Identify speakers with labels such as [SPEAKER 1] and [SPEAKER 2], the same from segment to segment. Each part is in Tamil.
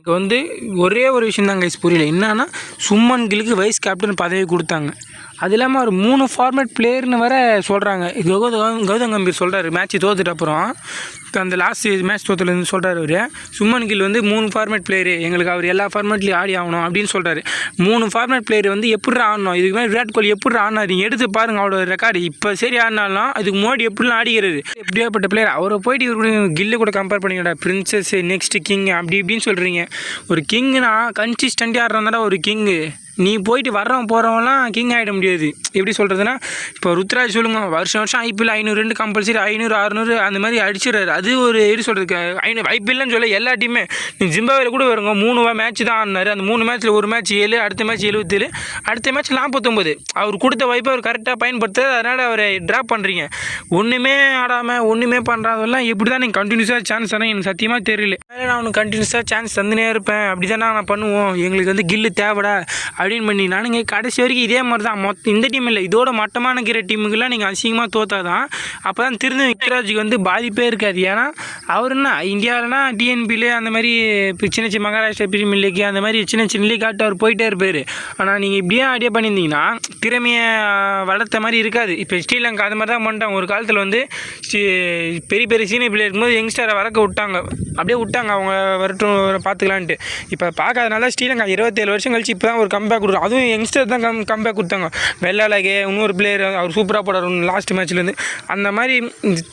[SPEAKER 1] எனக்கு வந்து ஒரே ஒரு விஷயம் தான் கைஸ் புரியல. என்னன்னா சும்மன் கிலுக்கு வைஸ் கேப்டன் பதவி கொடுத்தாங்க. அது இல்லாமல் ஒரு மூணு ஃபார்மேட் பிளேயர்னு வர சொல்கிறாங்க கௌதம் கௌதம் கம்பீர் சொல்கிறாரு மேட்ச் தோத்துட்டு அப்புறம். அந்த லாஸ்ட் மேட்ச் தோத்துலேருந்து சொல்கிறார் அவர். சுமன் கில் வந்து மூணு ஃபார்மேட் பிளேயரு எங்களுக்கு அவர் எல்லா ஃபார்மேட்லேயும் ஆடி ஆகணும் அப்படின்னு சொல்கிறாரு மூணு ஃபார்மேட் பிளேயர் வந்து எப்படி ஆடணும்? இதுக்கு மாதிரி விராட் கோலி எப்படி ஆடினார்? நீங்கள் எடுத்து பாருங்கள் அவரோட ரெக்கார்டு இப்போ சரி ஆடினாலும் அதுக்கு முன்னாடி எப்படிலாம் ஆடிக்கிறது? எப்படியாப்பட்ட பிளேயர் அவரை போயிட்டு இவர் கூட கில்லு கூட கம்பேர் பண்ணிக்கடா. பிரின்சஸ் நெக்ஸ்ட் கிங் அப்படி இப்படின்னு சொல்கிறீங்க ஒரு கிங்னா கன்சிஸ்டண்ட்டாக ஆடுறதுனால ஒரு கிங்கு நீ போயிட்டு வர்றவன் போகிறவன்லாம் கிங் ஆகிட முடியாது. எப்படி சொல்கிறதுனா இப்போ ருத்ராஜ் சொல்லுங்க வருஷம் வருஷம் ஐபிஎல் ஐநூறு ரெண்டு கம்பல்சரி ஐநூறு அறநூறு அந்த மாதிரி அடிச்சிடுறாரு. அது ஒரு எப்படி சொல்கிறதுக்கு ஐநூறு ஐபிஎல்னு சொல்ல எல்லா டீமே நீ ஜிம்பாவேல கூட வருங்க மூணு மேட்ச் தான் ஆடினாரு. அந்த மூணு மேட்ச்சில் ஒரு மேட்ச் ஏழு அடுத்த மேட்ச் எழுபத்தேழு அடுத்த மேட்ச் நாற்பத்தொம்பது அவர் கொடுத்த வாய்ப்பை அவர் கரெக்டாக பயன்படுத்துறது அதனால் அவரை ட்ராப் பண்ணுறீங்க ஒன்றுமே ஆடாமல் ஒன்றுமே பண்ணுறாதெல்லாம் எப்படி தான் நீங்கள் கண்டினியூஸாக சான்ஸ் தரேன். எனக்கு சத்தியமாக தெரியல. நான் அவனுக்கு கண்டினியூஸாக சான்ஸ் தந்துனே இருப்பேன். அப்படி தான் நான் பண்ணுவோம். எங்களுக்கு வந்து கில்லு தேவைடா. அப்படின்னு பண்ணி கடைசி வரைக்கும் இதே மாதிரி தான் மொத்த இந்த டீம் இல்லை இதோட மட்டமான இருக்கிற டீமுக்கெல்லாம் நீங்கள் அசிங்கமாக தோத்தா தான் அப்போ தான் திருந்த விக்ராஜுக்கு வந்து பாதிப்பே இருக்காது. ஏன்னா அவர் என்ன இந்தியாவிலனா டிஎன்பியில் அந்த மாதிரி இப்போ சின்ன சின்ன மகாராஷ்டிரா பிரீமியர் லீக் அந்த மாதிரி சின்ன சின்ன லீக் ஆட்டு அவர் போயிட்டே இருப்பார். ஆனால் நீங்கள் இப்படியே ஐடியா பண்ணியிருந்தீங்கன்னா திறமையை வளர்த்த மாதிரி இருக்காது. இப்போ ஸ்ரீலங்கா அது மாதிரி தான் பண்ணிட்டாங்க. ஒரு காலத்தில் வந்து பெரிய பெரிய சீனியர் பிளேயர் இருக்கும்போது யங்ஸ்டரை வளர்க்க விட்டாங்க. அப்படியே விட்டாங்க. அவங்க வரட்டும் பார்த்துக்கலான்ட்டு. இப்போ பார்க்காதனால ஸ்ரீலங்கா இருபத்தேழு வருஷம் கழிச்சு இப்போ தான் ஒரு கம்பேக் கொடுக்கும் அதுவும் யங்ஸ்டர் தான் கம் கம்பேக் கொடுத்தாங்க. வெள்ளாலகே இன்னொரு பிளேயர் அவர் சூப்பராக போடுறாரு லாஸ்ட் மேட்ச்லேருந்து அந்த மாதிரி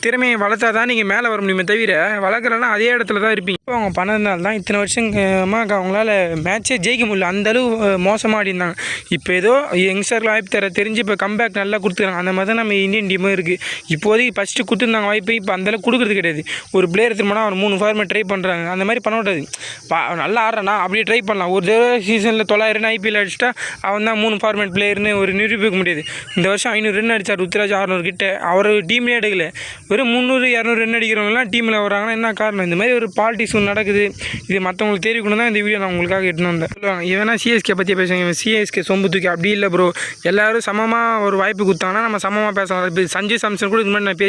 [SPEAKER 1] திறமையை வளர்த்தா தான் நீங்கள் மேலே வர முடியுமே தவிர வளர்க்குறனா அதே இடத்துல தான் இருப்பீங்க. இப்போ அவங்க பண்ணதுனால தான் இத்தனை வருஷமாக அவங்களால மேட்ச்சே ஜெயிக்க முடியல. அந்த அளவு அஹ், ஆடி இருந்தாங்க. இப்போ ஏதோ யங்ஸ்டர்லாம் வாய்ப்பு தர தெரிஞ்சு இப்போ கம்பேக் நல்லா கொடுத்துருக்காங்க. அந்த மாதிரி தான் நம்ம இந்தியன் டீமும் இருக்குது இப்போதைக்கு ஃபஸ்ட்டு கொடுத்துருந்தாங்க வாய்ப்பு இப்போ அந்தளவுக்கு கொடுக்குறது கிடையாது. ஒரு பிளேயர் திரும்பினா அவர் மூணு ஃபார்மேட் ட்ரை பண்ணுறாங்க அந்த மாதிரி பண்ண விடாது பா நல்லா ஆடுறேன்னா அப்படியே ட்ரை பண்ணலாம். ஒரு தடவை சீசனில் தொள்ளாயிரம் ஐபிஎல் அடிச்சிட்டா அவன் தான் மூணு ஃபார்மேட் பிளேயர்னு ஒரு நிரூபிக்க முடியாது. இந்த வருஷம் ஐநூறு ரன் அடித்தார் ருத்ராஜ் அறுநூறு கிட்ட. அவர் டீம்லேயே எடுக்கல. வெறும் முந்நூறு இரநூறு ரன் அடிக்கிறவங்கலாம் டீமில் வராங்கன்னா என்ன காரணம்? இந்த மாதிரி ஒரு பாலிட்டிக்ஸ் ஒன்று நடக்குது. இது மற்றவங்களுக்கு தெரிவிக்கணும் தான் இந்த வீடியோ நான் உங்களுக்காக எட்டுன்னு வந்தேன். சொல்லுவாங்க இவனா சிஎஸ்கே பற்றி பேசுவாங்க? இவன் சிஎஸ்கே சொம்பு தூக்கி அப்படி இல்லை ப்ரோ எல்லோரும் சமமாக ஒரு வாய்ப்பு கொடுத்தாங்கன்னா நம்ம சமமாக பேசலாம். இப்போ சஞ்சய் சாம்சன் கூட இது மாதிரி நான் பேசி